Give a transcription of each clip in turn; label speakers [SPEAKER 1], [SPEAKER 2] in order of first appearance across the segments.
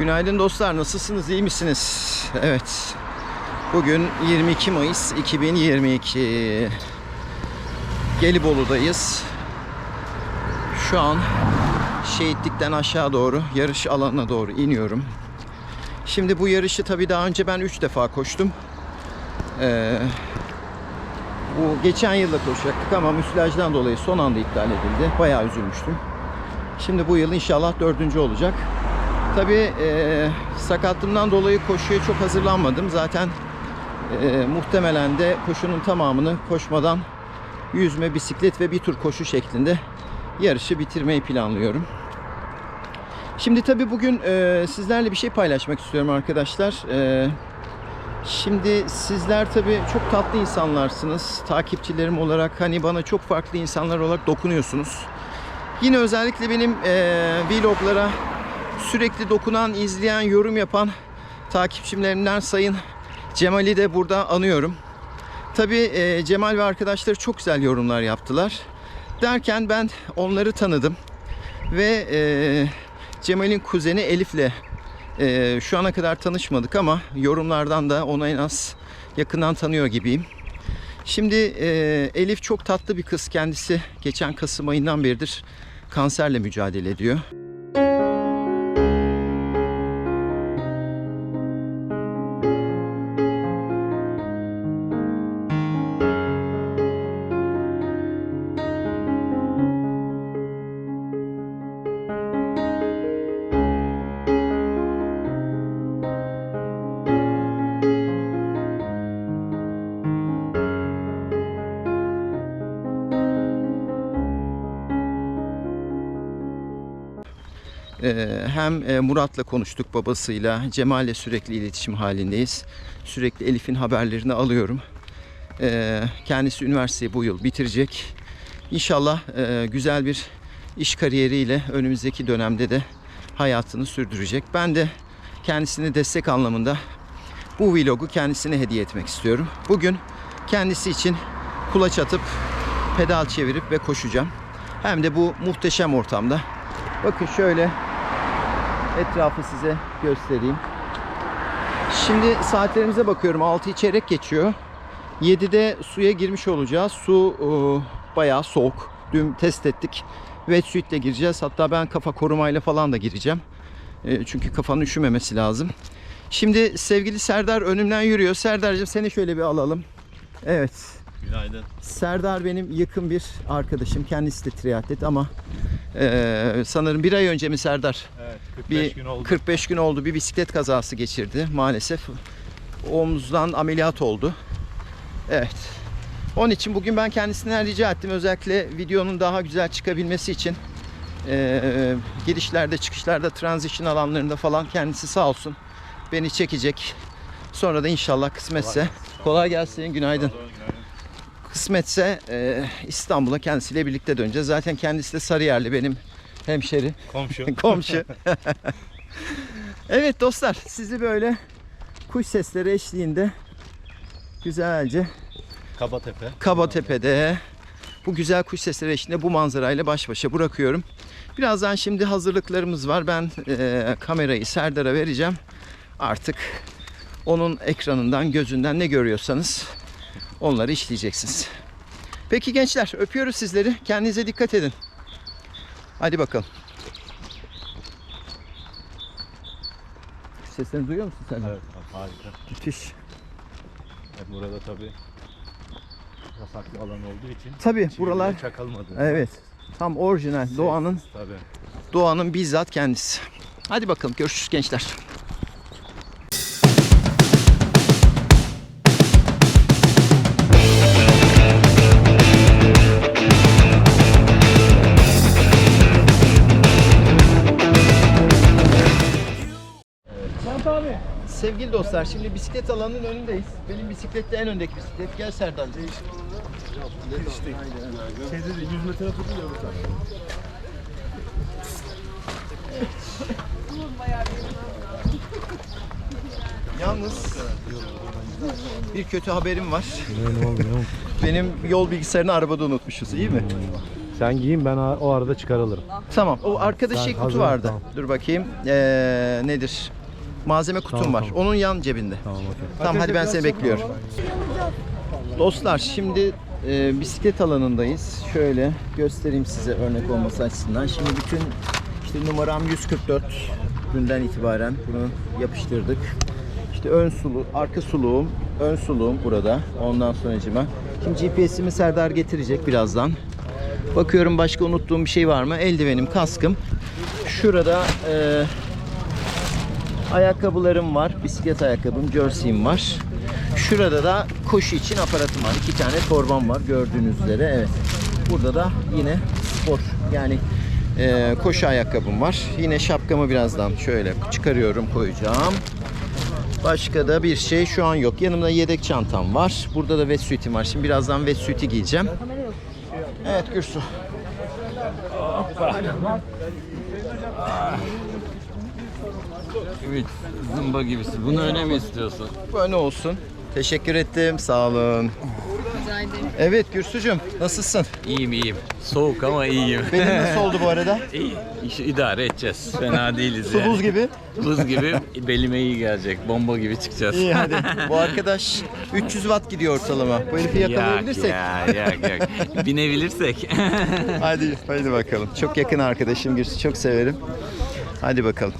[SPEAKER 1] Günaydın dostlar. Nasılsınız? İyi misiniz? Evet. Bugün 22 Mayıs 2022. Gelibolu'dayız. Şu an şehitlikten aşağı doğru yarış alanına doğru iniyorum. Şimdi bu yarışı tabii daha önce ben 3 defa koştum. Ee, bu geçen yılda koşacaktık ama müsilajdan dolayı son anda iptal edildi. Bayağı üzülmüştüm. Şimdi bu yıl inşallah dördüncü olacak. Tabii e, sakatlığımdan dolayı koşuya çok hazırlanmadım. Zaten e, muhtemelen de koşunun tamamını koşmadan yüzme, bisiklet ve bir tur koşu şeklinde yarışı bitirmeyi planlıyorum. Şimdi tabii bugün e, sizlerle bir şey paylaşmak istiyorum arkadaşlar. E, şimdi sizler tabii çok tatlı insanlarsınız. Takipçilerim olarak hani bana çok farklı insanlar olarak dokunuyorsunuz. Yine özellikle benim e, vloglara sürekli dokunan, izleyen, yorum yapan takipçilerimden Sayın Cemal'i de burada anıyorum. Tabii e, Cemal ve arkadaşları çok güzel yorumlar yaptılar. Derken ben onları tanıdım. Ve e, Cemal'in kuzeni Elif'le e, şu ana kadar tanışmadık ama yorumlardan da onu en az yakından tanıyor gibiyim. Şimdi Elif çok tatlı bir kız kendisi. Geçen Kasım ayından beridir kanserle mücadele ediyor. Hem e, Murat'la konuştuk babasıyla, Cemal'le sürekli iletişim halindeyiz. Sürekli Elif'in haberlerini alıyorum. Ee, Kendisi üniversiteyi bu yıl bitirecek. İnşallah e, güzel bir iş kariyeriyle önümüzdeki dönemde de hayatını sürdürecek. Ben de kendisine destek anlamında bu vlogu kendisine hediye etmek istiyorum. Bugün kendisi için kulaç atıp pedal çevirip ve koşacağım. Hem de bu muhteşem ortamda. Bakın şöyle etrafı size göstereyim. Şimdi saatlerimize bakıyorum. 6 çeyrek geçiyor. 7'de suya girmiş olacağız. Su e, bayağı soğuk. Dün test ettik. Wetsuit'le gireceğiz. Hatta ben kafa korumayla falan da gireceğim. E, çünkü kafanın üşümemesi lazım. Şimdi sevgili Serdar önümden yürüyor. Serdar'cığım seni şöyle bir alalım. Evet.
[SPEAKER 2] Günaydın.
[SPEAKER 1] Serdar benim yakın bir arkadaşım. Kendisi de triatlet ama e, sanırım bir ay önce mi Serdar?
[SPEAKER 2] Evet, 45
[SPEAKER 1] bir
[SPEAKER 2] gün oldu.
[SPEAKER 1] 45 gün oldu. Bir bisiklet kazası geçirdi maalesef. Omuzdan ameliyat oldu. Evet. Onun için bugün ben kendisinden rica ettim. Özellikle videonun daha güzel çıkabilmesi için eee, girişlerde, çıkışlarda, transition alanlarında falan kendisi sağ olsun beni çekecek. Sonra da inşallah kısmetse. Kolay gelsin. Günaydın.
[SPEAKER 2] Pardon, günaydın.
[SPEAKER 1] Kısmetse eee, İstanbul'a kendisiyle birlikte döneceğiz. Zaten kendisi de Sarıyerli benim hemşeri.
[SPEAKER 2] Komşu.
[SPEAKER 1] Komşu. evet dostlar sizi böyle kuş sesleri eşliğinde güzelce
[SPEAKER 2] Kabatepe.
[SPEAKER 1] Kabatepe'de bu güzel kuş sesleri eşliğinde bu manzarayla baş başa bırakıyorum. Birazdan şimdi hazırlıklarımız var. Ben eee, kamerayı Serdar'a vereceğim. Artık onun ekranından, gözünden ne görüyorsanız onları işleyeceksiniz. Peki gençler öpüyoruz sizleri. Kendinize dikkat edin. Hadi bakalım. Seslerini duyuyor musun sen?
[SPEAKER 2] Evet, harika.
[SPEAKER 1] Müthiş.
[SPEAKER 2] Evet, burada tabii yasaklı alan olduğu için
[SPEAKER 1] Tabii buralar
[SPEAKER 2] çakılmadı.
[SPEAKER 1] evet tam orijinal doğanın
[SPEAKER 2] Tabii.
[SPEAKER 1] doğanın bizzat kendisi. Hadi bakalım görüşürüz gençler. Sevgili dostlar şimdi bisiklet alanının önündeyiz. Benim bisiklet de en öndeki bisiklet. Gel Serdar'cığım.
[SPEAKER 3] Şeyde de 100 metre tutun ya burada.
[SPEAKER 1] Yalnız bir kötü haberim var. Benim yol bilgisayarını arabada unutmuşuz iyi mi?
[SPEAKER 2] Sen giyin ben o arada çıkarılırım.
[SPEAKER 1] Tamam. O arkada şey kutu
[SPEAKER 2] hazırım,
[SPEAKER 1] vardı.
[SPEAKER 2] tamam.
[SPEAKER 1] Dur bakayım. Ee, nedir? Malzeme kutum
[SPEAKER 2] Tamam,
[SPEAKER 1] var.
[SPEAKER 2] tamam.
[SPEAKER 1] Onun yan cebinde.
[SPEAKER 2] Tamam okey.
[SPEAKER 1] Tamam hadi ben seni bekliyorum. Dostlar şimdi e, bisiklet alanındayız. Şöyle göstereyim size örnek olması açısından. Şimdi bütün işte numaram 144 günden itibaren bunu yapıştırdık. İşte ön sulu, arka suluğum, ön suluğum burada. Ondan sonracıma. Şimdi GPS'imi Serdar getirecek birazdan. Bakıyorum başka unuttuğum bir şey var mı? Eldivenim, kaskım. Şurada e, ayakkabılarım var. Bisiklet ayakkabım, jersey'im var. Şurada da koşu için aparatım var. İki tane torbam var gördüğünüz üzere. Evet. Burada da yine spor yani e, koşu ayakkabım var. Yine şapkamı birazdan şöyle çıkarıyorum koyacağım. Başka da bir şey şu an yok. Yanımda yedek çantam var. Burada da wetsuit'im var. Şimdi birazdan wetsuit'i giyeceğim. Evet Gürsu.
[SPEAKER 4] Evet, zımba gibisin. Bunu öne mi istiyorsun?
[SPEAKER 1] Böyle olsun. Teşekkür ettim. Sağ olun. Evet Gürsücüm nasılsın?
[SPEAKER 4] İyiyim iyiyim. Soğuk ama iyiyim.
[SPEAKER 1] Benim nasıl oldu bu arada?
[SPEAKER 4] İyi. İşi idare edeceğiz. Fena değiliz
[SPEAKER 1] Su
[SPEAKER 4] yani.
[SPEAKER 1] buz gibi.
[SPEAKER 4] Buz gibi belime iyi gelecek. Bomba gibi çıkacağız.
[SPEAKER 1] İyi hadi. Bu arkadaş 300 watt gidiyor ortalama. Bu herifi yakalayabilirsek.
[SPEAKER 4] Yok ya, yok yok. Binebilirsek.
[SPEAKER 1] Hadi, hadi bakalım. Çok yakın arkadaşım Gürsü. Çok severim. Hadi bakalım.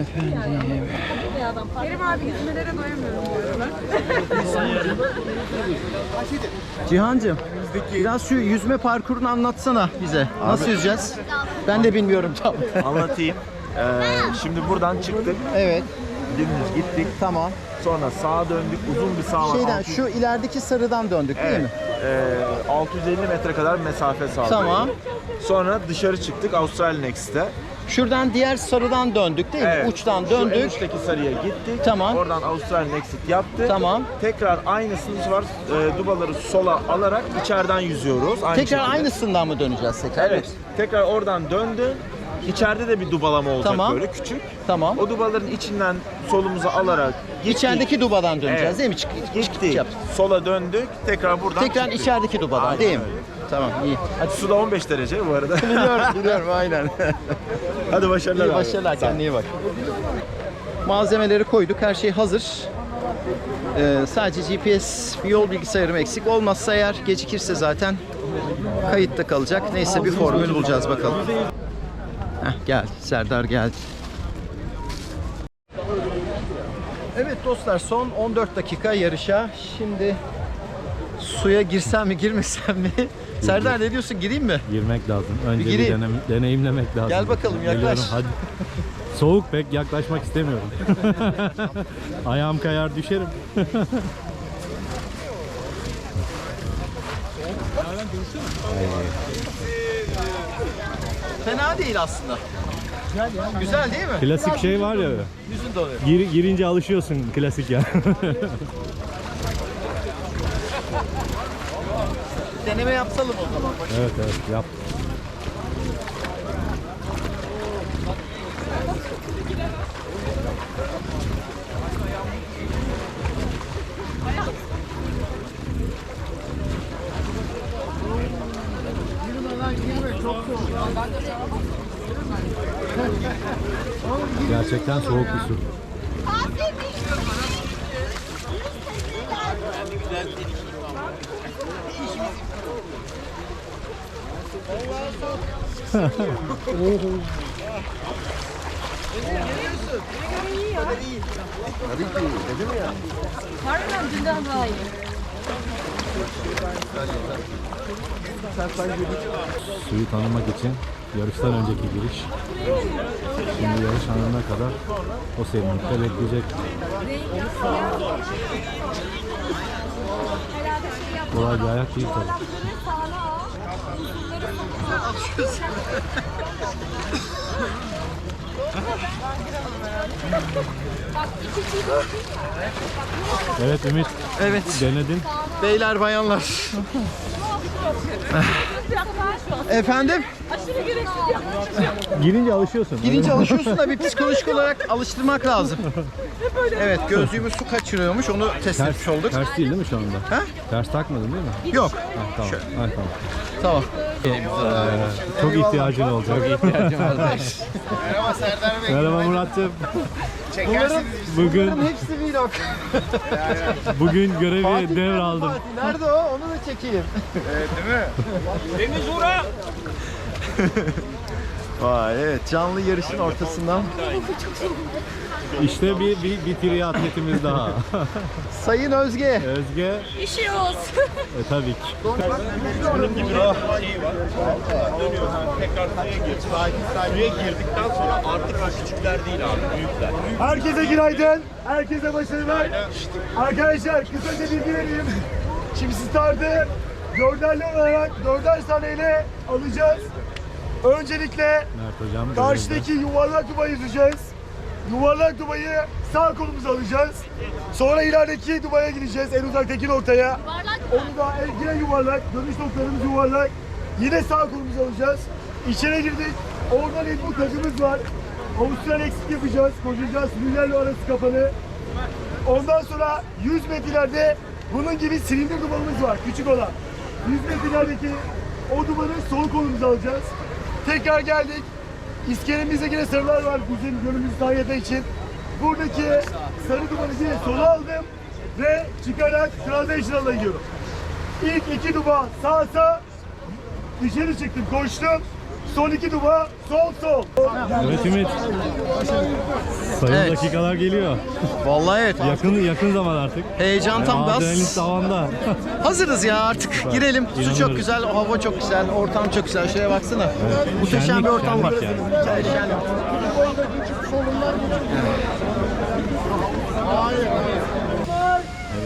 [SPEAKER 1] Efendim.
[SPEAKER 5] Kerim abi yüzmelere doyamıyorum bu aralar.
[SPEAKER 1] Cihancığım, biraz şu yüzme parkurunu anlatsana bize. Nasıl yüzeceğiz? Ben de bilmiyorum tam.
[SPEAKER 3] Anlatayım. Ee, şimdi buradan çıktık.
[SPEAKER 1] evet,
[SPEAKER 3] Dümdüz gittik.
[SPEAKER 1] tamam.
[SPEAKER 3] Sonra sağa döndük. Uzun bir sağ var.
[SPEAKER 1] Şeyden,
[SPEAKER 3] 600
[SPEAKER 1] şu ilerideki sarıdan döndük değil
[SPEAKER 3] Evet.
[SPEAKER 1] mi?
[SPEAKER 3] Ee, 650 metre kadar mesafe sağladık.
[SPEAKER 1] Tamam.
[SPEAKER 3] Sonra dışarı çıktık Austral Next'te.
[SPEAKER 1] Şuradan diğer sarıdan döndük değil mi?
[SPEAKER 3] Evet.
[SPEAKER 1] Uçtan
[SPEAKER 3] Şu en
[SPEAKER 1] döndük.
[SPEAKER 3] uçtaki sarıya gittik.
[SPEAKER 1] Tamam.
[SPEAKER 3] Oradan Austral Nexit yaptık.
[SPEAKER 1] Tamam.
[SPEAKER 3] Tekrar aynısını var. E, dubaları sola alarak içeriden yüzüyoruz. Aynı
[SPEAKER 1] Tekrar
[SPEAKER 3] şekilde.
[SPEAKER 1] aynısından mı döneceğiz tekrar?
[SPEAKER 3] Evet. Tekrar oradan döndü. İçeride de bir dubalama olacak
[SPEAKER 1] Tamam.
[SPEAKER 3] böyle küçük.
[SPEAKER 1] Tamam.
[SPEAKER 3] O dubaların içinden solumuza alarak gittik.
[SPEAKER 1] İçerideki dubadan döneceğiz
[SPEAKER 3] Evet.
[SPEAKER 1] değil mi? Çık, çık, çık, yap.
[SPEAKER 3] Sola döndük. Tekrar buradan
[SPEAKER 1] Tekrar
[SPEAKER 3] çıktık.
[SPEAKER 1] içerideki dubadan
[SPEAKER 3] Aynen
[SPEAKER 1] değil mi?
[SPEAKER 3] öyle.
[SPEAKER 1] Tamam iyi.
[SPEAKER 3] Hadi suda 15 derece bu arada.
[SPEAKER 1] Biliyorum biliyorum aynen.
[SPEAKER 3] Hadi başarılar.
[SPEAKER 1] iyi
[SPEAKER 3] abi.
[SPEAKER 1] başarılar kendine iyi bak. Malzemeleri koyduk her şey hazır. Ee, sadece GPS bir yol bilgisayarım eksik. Olmazsa eğer gecikirse zaten kayıtta kalacak. Neyse bir formül bulacağız bakalım. Heh, geldi. Serdar geldi. Evet dostlar son 14 dakika yarışa. Şimdi suya girsem mi girmesem mi? Serdar ne diyorsun gireyim mi?
[SPEAKER 2] Girmek lazım. Önce bir,
[SPEAKER 1] gireyim.
[SPEAKER 2] denem- deneyimlemek lazım.
[SPEAKER 1] Gel bakalım, yaklaş.
[SPEAKER 2] Geliyorum, hadi. Soğuk pek yaklaşmak istemiyorum. Ayağım kayar düşerim.
[SPEAKER 1] Fena değil aslında. Güzel değil mi?
[SPEAKER 2] Klasik şey var ya.
[SPEAKER 1] Yüzün donuyor.
[SPEAKER 2] Gir, girince alışıyorsun klasik ya.
[SPEAKER 1] Deneme yapsalım o zaman.
[SPEAKER 2] evet evet yap. Gerçekten soğuk bir su. Suyu tanımak için yarıştan önceki giriş. Şimdi yarış anına kadar o serinlikte bekleyecek. Kolay bir hayat değil tabii. Evet Ümit
[SPEAKER 1] Evet
[SPEAKER 2] denedin.
[SPEAKER 1] beyler bayanlar. Efendim?
[SPEAKER 5] Aşırı gereksiz yaklaşıyor.
[SPEAKER 2] Girince alışıyorsun.
[SPEAKER 1] Girince alışıyorsun da bir psikolojik olarak alıştırmak lazım. Evet gözlüğümüz su kaçırıyormuş onu test etmiş olduk.
[SPEAKER 2] Ters değil değil mi şu anda?
[SPEAKER 1] Ha?
[SPEAKER 2] Ters takmadın değil mi?
[SPEAKER 1] Yok.
[SPEAKER 2] Ha, tamam. Ha, tamam.
[SPEAKER 1] Tamam.
[SPEAKER 2] Çok ihtiyacın olacak. Merhaba Murat'cığım. Bugün
[SPEAKER 1] Hepsi vlog.
[SPEAKER 2] bugün görevi devraldım.
[SPEAKER 1] Fatih nerede o? Onu da çekeyim.
[SPEAKER 3] Deniz Uğra!
[SPEAKER 1] Vay evet canlı yarışın ortasından
[SPEAKER 2] İşte bir, bir, bir triatletimiz daha.
[SPEAKER 1] Sayın Özge.
[SPEAKER 2] Özge,
[SPEAKER 5] İşi olsun.
[SPEAKER 2] e, tabii ki.
[SPEAKER 3] Suya girdikten sonra artık o küçükler değil abi, büyükler.
[SPEAKER 6] Herkese günaydın. Herkese başarılar. Arkadaşlar kısaca bilgi vereyim. Şimdi startı dörderli olarak dörder saniyeyle alacağız. Öncelikle
[SPEAKER 2] Mert hocam.
[SPEAKER 6] karşıdaki yuvarlak dubayı yüzeceğiz. Yuvarlak dubayı sağ kolumuza alacağız. Sonra ilerideki dubaya gideceğiz en uzaktaki noktaya. Onu da el- yine yuvarlak, dönüş noktalarımız yuvarlak. Yine sağ kolumuza alacağız. İçeri girdik. Oradan elbuk takımız var. Avustralya eksik yapacağız. Koşacağız. Müllerle arası kapalı. Ondan sonra 100 metrelerde bunun gibi silindir dumanımız var. Küçük olan. 100 metrelerdeki o dumanı sol kolumuza alacağız. Tekrar geldik. İskelemizde yine sarılar var bizim gönlümüzü tayyata için. Buradaki sarı dumanı yine sola aldım ve çıkarak transitional'a gidiyorum. İlk iki duba sağ sağ dışarı çıktım koştum. Son iki duba sol sol.
[SPEAKER 2] Evet Ümit. Sayın
[SPEAKER 1] Evet.
[SPEAKER 2] dakikalar geliyor.
[SPEAKER 1] Vallahi evet.
[SPEAKER 2] Yakın yakın zaman artık.
[SPEAKER 1] Heyecan tam
[SPEAKER 2] Adrenalin
[SPEAKER 1] bas.
[SPEAKER 2] tavanda.
[SPEAKER 1] Hazırız ya artık. Girelim. Su çok
[SPEAKER 2] İnanılır.
[SPEAKER 1] güzel, hava çok güzel, ortam çok güzel. Şuraya baksana. Muhteşem
[SPEAKER 2] Şenlik,
[SPEAKER 1] bir ortam var.
[SPEAKER 2] şenlik yani.
[SPEAKER 1] Evet, şenlik.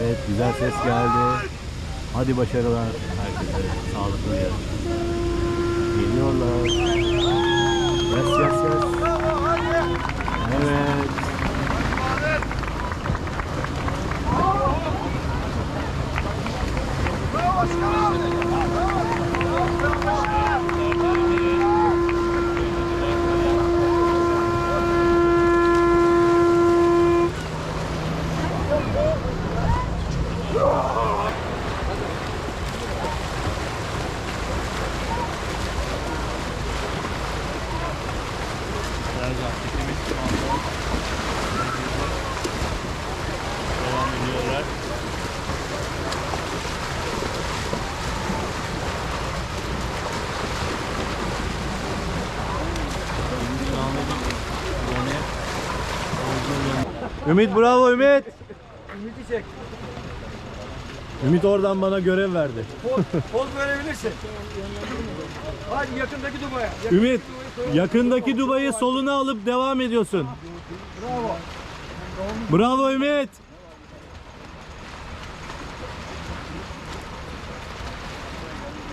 [SPEAKER 2] Evet güzel ses geldi. Hadi başarılar herkese. Sağlıklı bir Geliyorlar. Yes yes yes. Ümit bravo Ümit.
[SPEAKER 6] Ümit'i çek.
[SPEAKER 2] Ümit oradan bana görev verdi.
[SPEAKER 6] Poz verebilirsin. Hadi yakındaki dubaya.
[SPEAKER 2] Ümit yakındaki Dubai'yi soluna alıp devam ediyorsun.
[SPEAKER 6] Bravo.
[SPEAKER 2] Bravo Ümit.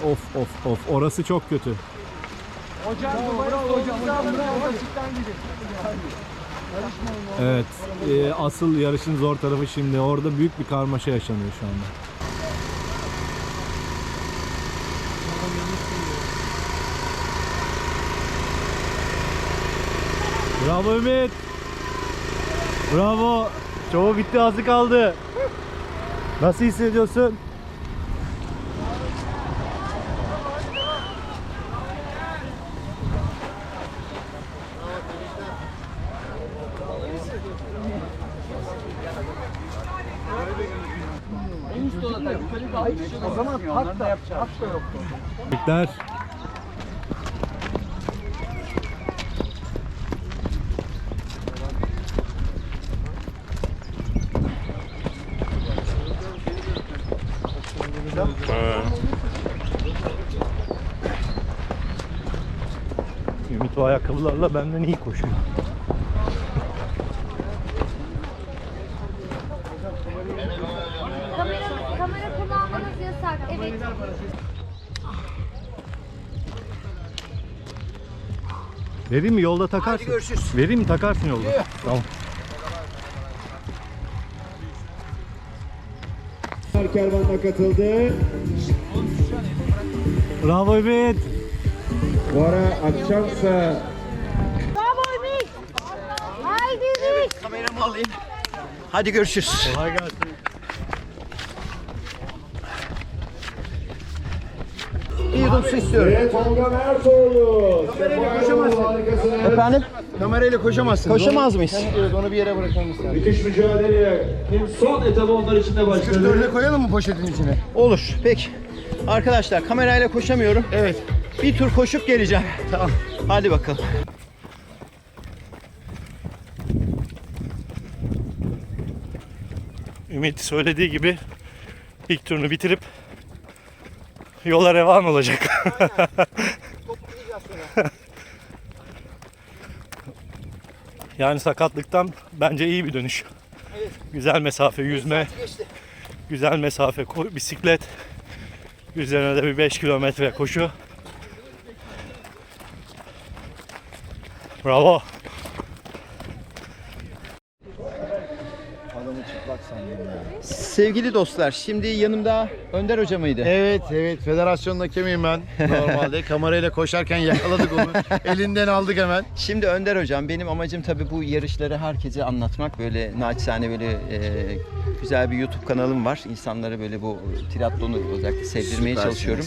[SPEAKER 2] Of of of orası çok kötü.
[SPEAKER 6] Hocam dubaya hocam. Hocam bravo. Açıktan gidin.
[SPEAKER 2] Evet e, asıl yarışın zor tarafı şimdi orada büyük bir karmaşa yaşanıyor şu anda. Bravo Ümit. Bravo. Çoğu bitti azı kaldı. Nasıl hissediyorsun?
[SPEAKER 6] O zaman hak da yapacağız. Hak da yok.
[SPEAKER 2] Tebrikler. Ümit o ayakkabılarla benden iyi koşuyor. Vereyim mi? Yolda takarsın. görüşürüz. Vereyim mi? Takarsın yolda. Tamam.
[SPEAKER 6] Kervan'a katıldı.
[SPEAKER 2] Bravo Ümit.
[SPEAKER 7] Bravo Ümit. Haydi Ümit.
[SPEAKER 1] Kameramı alayım. Hadi görüşürüz.
[SPEAKER 2] Kolay gelsin.
[SPEAKER 1] Bir yudum su istiyorum.
[SPEAKER 6] Ve Tolga Mertoğlu. Harikasın.
[SPEAKER 1] Efendim?
[SPEAKER 3] Kamerayla koşamazsın.
[SPEAKER 1] Koşamaz mıyız?
[SPEAKER 3] Evet onu bir yere bırakalım.
[SPEAKER 6] Müthiş mücadele.
[SPEAKER 3] Son etabı onlar için de başladı.
[SPEAKER 6] Dörde koyalım mı poşetin içine?
[SPEAKER 1] Olur. Peki. Arkadaşlar kamerayla koşamıyorum.
[SPEAKER 3] Evet.
[SPEAKER 1] Bir tur koşup geleceğim. Tamam. Hadi bakalım.
[SPEAKER 2] Ümit söylediği gibi ilk turunu bitirip yola revan olacak. yani sakatlıktan bence iyi bir dönüş. Güzel mesafe yüzme, güzel mesafe bisiklet, üzerine de bir 5 kilometre koşu. Bravo.
[SPEAKER 1] Sevgili dostlar, şimdi yanımda Önder Hoca mıydı?
[SPEAKER 3] Evet evet federasyonda kemiyim ben normalde. Kamerayla koşarken yakaladık onu. Elinden aldık hemen.
[SPEAKER 1] Şimdi Önder Hocam benim amacım tabii bu yarışları herkese anlatmak. Böyle naçizane böyle e, güzel bir YouTube kanalım var. İnsanlara böyle bu triatlonu özellikle sevdirmeye
[SPEAKER 3] Süpersiniz.
[SPEAKER 1] çalışıyorum.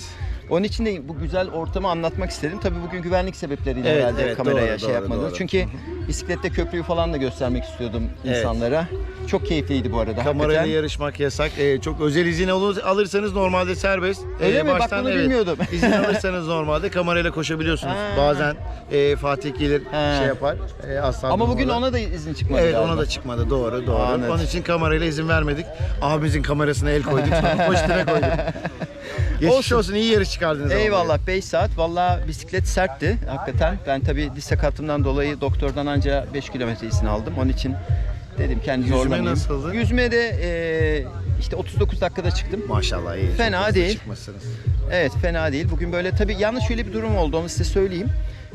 [SPEAKER 1] Onun için de bu güzel ortamı anlatmak istedim. Tabii bugün güvenlik sebepleriyle
[SPEAKER 3] Evet,
[SPEAKER 1] herhalde
[SPEAKER 3] evet,
[SPEAKER 1] kameraya
[SPEAKER 3] doğru,
[SPEAKER 1] şey
[SPEAKER 3] doğru,
[SPEAKER 1] yapmadım.
[SPEAKER 3] doğru.
[SPEAKER 1] Çünkü bisiklette köprüyü falan da göstermek istiyordum
[SPEAKER 3] Evet.
[SPEAKER 1] insanlara. Çok keyifliydi bu arada.
[SPEAKER 3] Kamerayla
[SPEAKER 1] hakikaten.
[SPEAKER 3] yarışmak yasak. Ee, çok özel izin alırsanız normalde serbest.
[SPEAKER 1] Öyle
[SPEAKER 3] Ee,
[SPEAKER 1] mi? Bak bunu bilmiyordum.
[SPEAKER 3] izin alırsanız normalde kamerayla koşabiliyorsunuz.
[SPEAKER 1] Ha.
[SPEAKER 3] Bazen e, Fatih gelir
[SPEAKER 1] Ha.
[SPEAKER 3] şey yapar. E, aslan
[SPEAKER 1] Ama bugün
[SPEAKER 3] durmadan.
[SPEAKER 1] ona da izin çıkmadı
[SPEAKER 3] Evet
[SPEAKER 1] galiba.
[SPEAKER 3] ona da çıkmadı doğru doğru.
[SPEAKER 1] Anladım.
[SPEAKER 3] Onun için kamerayla izin vermedik. Abimizin kamerasına el koyduk. Poşetine koyduk. Geçmiş olsun. iyi yarış çıkardınız. ama
[SPEAKER 1] Eyvallah 5 saat. Valla bisiklet sertti hakikaten. Ben tabii diz sakatımdan dolayı doktordan anca 5 kilometre izin aldım. Onun için dedim kendi
[SPEAKER 3] Yüzme
[SPEAKER 1] zorlamayayım.
[SPEAKER 3] nasıldı?
[SPEAKER 1] Yüzme de e, işte 39 dakikada çıktım.
[SPEAKER 3] Maşallah iyi.
[SPEAKER 1] Fena
[SPEAKER 3] Çok hızlı
[SPEAKER 1] değil.
[SPEAKER 3] Çıkmışsınız.
[SPEAKER 1] Evet fena değil. Bugün böyle tabii yalnız şöyle bir durum oldu onu size söyleyeyim.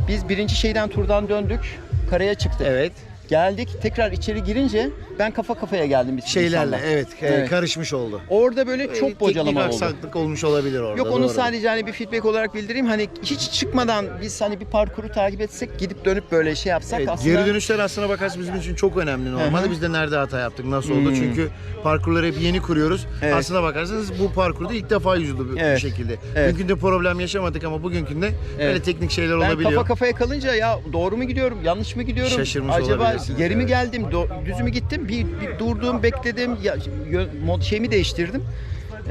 [SPEAKER 1] Biz birinci şeyden turdan döndük. Karaya çıktık.
[SPEAKER 3] Evet.
[SPEAKER 1] Geldik tekrar içeri girince ben kafa kafaya geldim bir
[SPEAKER 3] Şeylerle
[SPEAKER 1] insanla.
[SPEAKER 3] evet, e,
[SPEAKER 1] Evet.
[SPEAKER 3] karışmış oldu.
[SPEAKER 1] Orada böyle
[SPEAKER 3] E,
[SPEAKER 1] çok bocalama
[SPEAKER 3] Teknik
[SPEAKER 1] oldu.
[SPEAKER 3] aksaklık olmuş olabilir orada.
[SPEAKER 1] Yok onu
[SPEAKER 3] doğru.
[SPEAKER 1] sadece hani bir feedback olarak bildireyim. Hani hiç çıkmadan biz hani bir parkuru takip etsek gidip dönüp böyle şey yapsak
[SPEAKER 3] Evet,
[SPEAKER 1] aslında
[SPEAKER 3] Geri dönüşler aslına bakarsanız bizim için çok önemli normalde.
[SPEAKER 1] Hı hı.
[SPEAKER 3] Biz de nerede hata yaptık, nasıl oldu?
[SPEAKER 1] Hmm.
[SPEAKER 3] Çünkü parkurları hep yeni kuruyoruz.
[SPEAKER 1] Evet.
[SPEAKER 3] Aslına bakarsanız bu parkurda ilk defa yüzüldü bu
[SPEAKER 1] Evet.
[SPEAKER 3] şekilde.
[SPEAKER 1] Evet.
[SPEAKER 3] Bugün de problem yaşamadık ama bugünkünde böyle
[SPEAKER 1] Evet.
[SPEAKER 3] teknik şeyler
[SPEAKER 1] ben
[SPEAKER 3] olabiliyor.
[SPEAKER 1] kafa kafaya kalınca ya doğru mu gidiyorum, yanlış mı gidiyorum?
[SPEAKER 3] Şaşırmış
[SPEAKER 1] Acaba geri mi
[SPEAKER 3] evet.
[SPEAKER 1] geldim, do- düz mü gittim? Bir, bir durdum, bekledim, ya, yö- mod, şeyimi değiştirdim.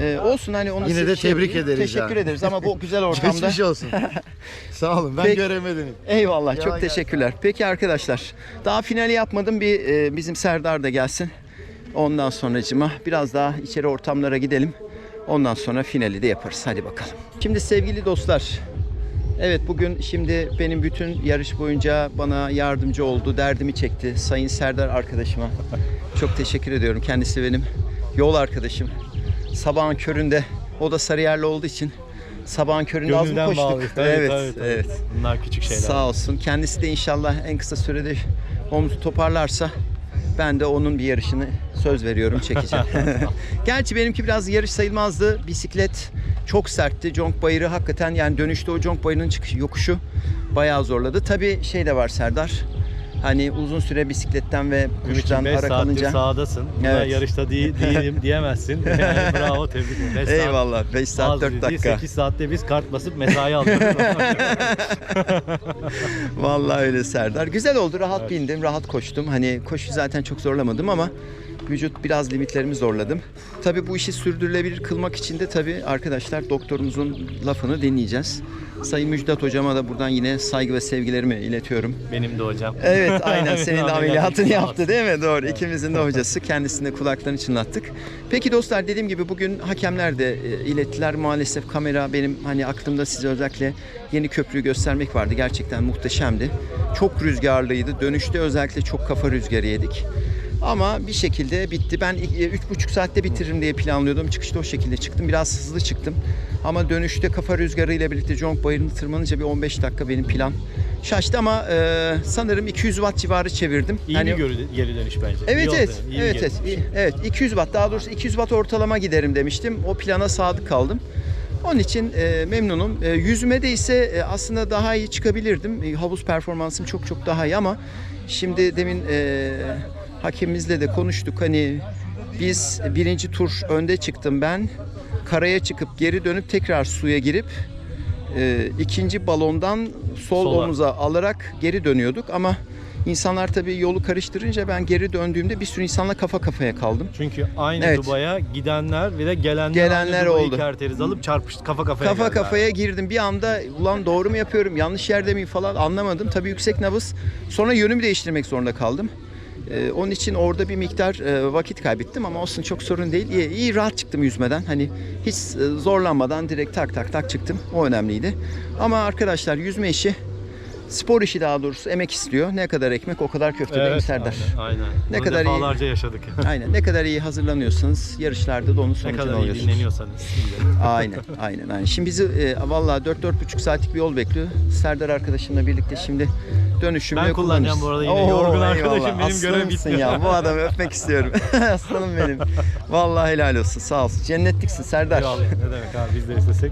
[SPEAKER 1] Ee, olsun hani onu
[SPEAKER 3] Yine de
[SPEAKER 1] şey
[SPEAKER 3] tebrik ederiz
[SPEAKER 1] Teşekkür
[SPEAKER 3] ya.
[SPEAKER 1] ederiz ama bu güzel ortamda.
[SPEAKER 3] Geçmiş olsun. Sağ olun. Ben
[SPEAKER 1] Peki.
[SPEAKER 3] göremedim.
[SPEAKER 1] Eyvallah çok
[SPEAKER 3] gel.
[SPEAKER 1] teşekkürler. Peki arkadaşlar daha finali yapmadım bir e, bizim Serdar da gelsin. Ondan sonracıma biraz daha içeri ortamlara gidelim. Ondan sonra finali de yaparız. Hadi bakalım. Şimdi sevgili dostlar. Evet bugün şimdi benim bütün yarış boyunca bana yardımcı oldu, derdimi çekti. Sayın Serdar arkadaşıma çok teşekkür ediyorum. Kendisi benim yol arkadaşım. Sabahın köründe o da Sarıyerli olduğu için sabahın köründe az mı
[SPEAKER 2] Gönülden
[SPEAKER 1] koştuk?
[SPEAKER 2] bağlıyız. Tabii,
[SPEAKER 1] evet,
[SPEAKER 2] tabii, tabii.
[SPEAKER 1] evet.
[SPEAKER 2] Bunlar küçük şeyler.
[SPEAKER 1] Sağ olsun. Kendisi de inşallah en kısa sürede omzu toparlarsa ben de onun bir yarışını söz veriyorum çekeceğim. Gerçi benimki biraz yarış sayılmazdı. Bisiklet çok sertti. Conk Bayırı hakikaten yani dönüşte o Conk Bayırı'nın çıkışı, yokuşu bayağı zorladı. Tabii şey de var Serdar. Hani uzun süre bisikletten ve kuştan
[SPEAKER 2] 5
[SPEAKER 1] ara kalınca.
[SPEAKER 2] sahadasın. Buna
[SPEAKER 1] Evet.
[SPEAKER 2] yarışta değil, değilim diyemezsin. Yani bravo tebrik ederim. Beş
[SPEAKER 1] Eyvallah. 5 saat
[SPEAKER 2] az
[SPEAKER 1] 4
[SPEAKER 2] değil,
[SPEAKER 1] dakika.
[SPEAKER 2] 8 saatte biz kart basıp mesai alıyoruz.
[SPEAKER 1] Vallahi öyle Serdar. Güzel oldu. Rahat bindim, rahat koştum. Hani koşu zaten çok zorlamadım ama vücut biraz limitlerimi zorladım. Tabii bu işi sürdürülebilir kılmak için de tabii arkadaşlar doktorumuzun lafını dinleyeceğiz. Sayın Müjdat hocama da buradan yine saygı ve sevgilerimi iletiyorum.
[SPEAKER 2] Benim de hocam.
[SPEAKER 1] Evet aynen senin de
[SPEAKER 2] Ameliyat
[SPEAKER 1] ameliyatını yaptı değil mi? Doğru. İkimizin de hocası. Kendisini de kulaklarını çınlattık. Peki dostlar dediğim gibi bugün hakemler de e, ilettiler. Maalesef kamera benim hani aklımda size özellikle yeni köprüyü göstermek vardı. Gerçekten muhteşemdi. Çok rüzgarlıydı. Dönüşte özellikle çok kafa rüzgarı yedik. Ama bir şekilde bitti. Ben e, üç buçuk saatte bitiririm diye planlıyordum. Çıkışta o şekilde çıktım. Biraz hızlı çıktım. Ama dönüşte kafa rüzgarı ile birlikte Jonk Bayırı'nı tırmanınca bir 15 dakika benim plan şaştı ama e, sanırım 200 watt civarı çevirdim.
[SPEAKER 2] İyi
[SPEAKER 1] Hani-
[SPEAKER 2] geri, geri dönüş bence.
[SPEAKER 1] Evet
[SPEAKER 2] İyi oldu,
[SPEAKER 1] evet.
[SPEAKER 2] iyi
[SPEAKER 1] evet evet. iyi- Evet 200 watt daha doğrusu 200 watt ortalama giderim demiştim. O plana sadık kaldım. Onun için e, memnunum. E, yüzmede ise e, aslında daha iyi çıkabilirdim. E, havuz performansım çok çok daha iyi ama şimdi demin e, hakemimizle de konuştuk. Hani biz birinci tur önde çıktım ben. Karaya çıkıp geri dönüp tekrar suya girip e, ikinci balondan sol
[SPEAKER 2] Sola.
[SPEAKER 1] omuza alarak geri dönüyorduk ama insanlar tabii yolu karıştırınca ben geri döndüğümde bir sürü insanla kafa kafaya kaldım.
[SPEAKER 2] Çünkü aynı
[SPEAKER 1] Evet.
[SPEAKER 2] Dubai'ye gidenler ve de gelenler,
[SPEAKER 1] Gelenler
[SPEAKER 2] aynı
[SPEAKER 1] oldu.
[SPEAKER 2] kerteriz alıp çarpıştı kafa kafaya
[SPEAKER 1] Kafa
[SPEAKER 2] geldiler.
[SPEAKER 1] kafaya girdim. Bir anda ulan doğru mu yapıyorum, yanlış yerde miyim falan anlamadım. Tabii yüksek nabız. Sonra yönümü değiştirmek zorunda kaldım. Ee, onun için orada bir miktar e, vakit kaybettim ama olsun çok sorun değil. İyi, iyi rahat çıktım yüzmeden. Hani hiç e, zorlanmadan direkt tak tak tak çıktım. O önemliydi. Ama arkadaşlar yüzme işi spor işi daha doğrusu emek istiyor. Ne kadar ekmek o kadar köfte
[SPEAKER 2] Evet,
[SPEAKER 1] Serdar?
[SPEAKER 2] Aynen.
[SPEAKER 1] Ne
[SPEAKER 2] Bunu
[SPEAKER 1] kadar iyi-
[SPEAKER 2] defalarca yaşadık.
[SPEAKER 1] Aynen. Ne kadar iyi hazırlanıyorsanız yarışlarda da onun
[SPEAKER 2] ne
[SPEAKER 1] sonucunu
[SPEAKER 2] kadar iyi
[SPEAKER 1] alıyorsunuz.
[SPEAKER 2] dinleniyorsanız.
[SPEAKER 1] Aynen, aynen, aynen. Şimdi bizi e, vallahi 4-4,5 saatlik bir yol bekliyor. Serdar arkadaşımla birlikte şimdi dönüşümle
[SPEAKER 2] Ben kullanacağım bu arada yine. Yorgun arkadaşım benim görev bitti.
[SPEAKER 1] ya. Bu adamı öpmek istiyorum. Aslanım benim. Vallahi helal olsun. Sağ olsun. Cennetliksin Serdar.
[SPEAKER 2] Eyvallah, ne demek abi biz de istesek.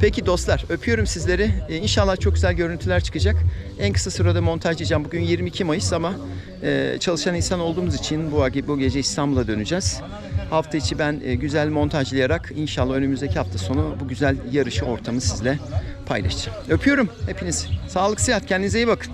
[SPEAKER 1] Peki dostlar öpüyorum sizleri. Ee, inşallah çok güzel görüntüler çıkacak. En kısa sürede montajlayacağım. Bugün 22 Mayıs ama e, çalışan insan olduğumuz için bu, bu gece İstanbul'a döneceğiz. Hafta içi ben e, güzel montajlayarak inşallah önümüzdeki hafta sonu bu güzel yarışı ortamı sizle paylaşacağım. Öpüyorum hepinizi. Sağlık sıhhat kendinize iyi bakın.